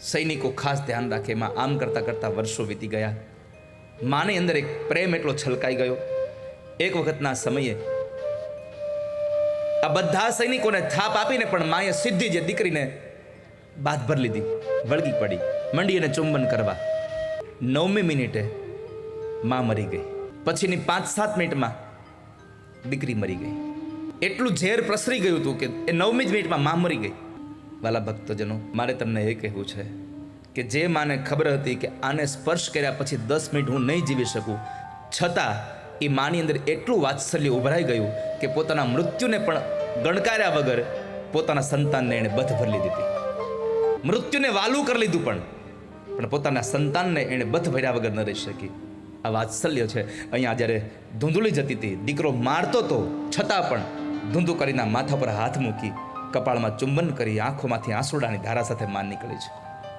સૈનિકો ખાસ ધ્યાન રાખે એમાં આમ કરતાં કરતાં વર્ષો વીતી ગયા. માની અંદર એક પ્રેમ એટલો છલકાઈ ગયો. એક વખતના સમયે આ બધા સૈનિકોને થાપ આપીને પણ માએ સીધી જે દીકરીને બાદ ભર લીધી, વળગી પડી, મંડી અને ચુંબન કરવા. નવમી મિનિટે માં મરી ગઈ. પછીની પાંચ સાત મિનિટમાં દીકરી મરી ગઈ. એટલું ઝેર પ્રસરી ગયું હતું કે એ નવમી જ મિનિટમાં માં મરી ગઈ. વાલા ભક્તજનો, મારે તમને એ કહેવું છે કે જે માને ખબર હતી કે આને સ્પર્શ કર્યા પછી દસ મિનિટ હું નહીં જીવી શકું, છતાં એ માની અંદર એટલું વાત્સલ્ય ઉભરાઈ ગયું કે પોતાના મૃત્યુને પણ ગણકાર્યા વગર પોતાના સંતાનને એણે બધ ભરી હતી. મૃત્યુને વાલું કરી લીધું પણ પણ પોતાના સંતાનને એણે બધ ભર્યા વગર ન રહી શકી. આ વાત્સલ્ય છે. અહીંયા જ્યારે ધૂંધળી જતી હતી, દીકરો મારતો તો છતાં પણ ધૂંધુકરીના માથા પર હાથ મૂકી કપાળમાં ચુંબન કરી આંખોમાંથી આંસુડાની ધારા સાથે માન નીકળી છે.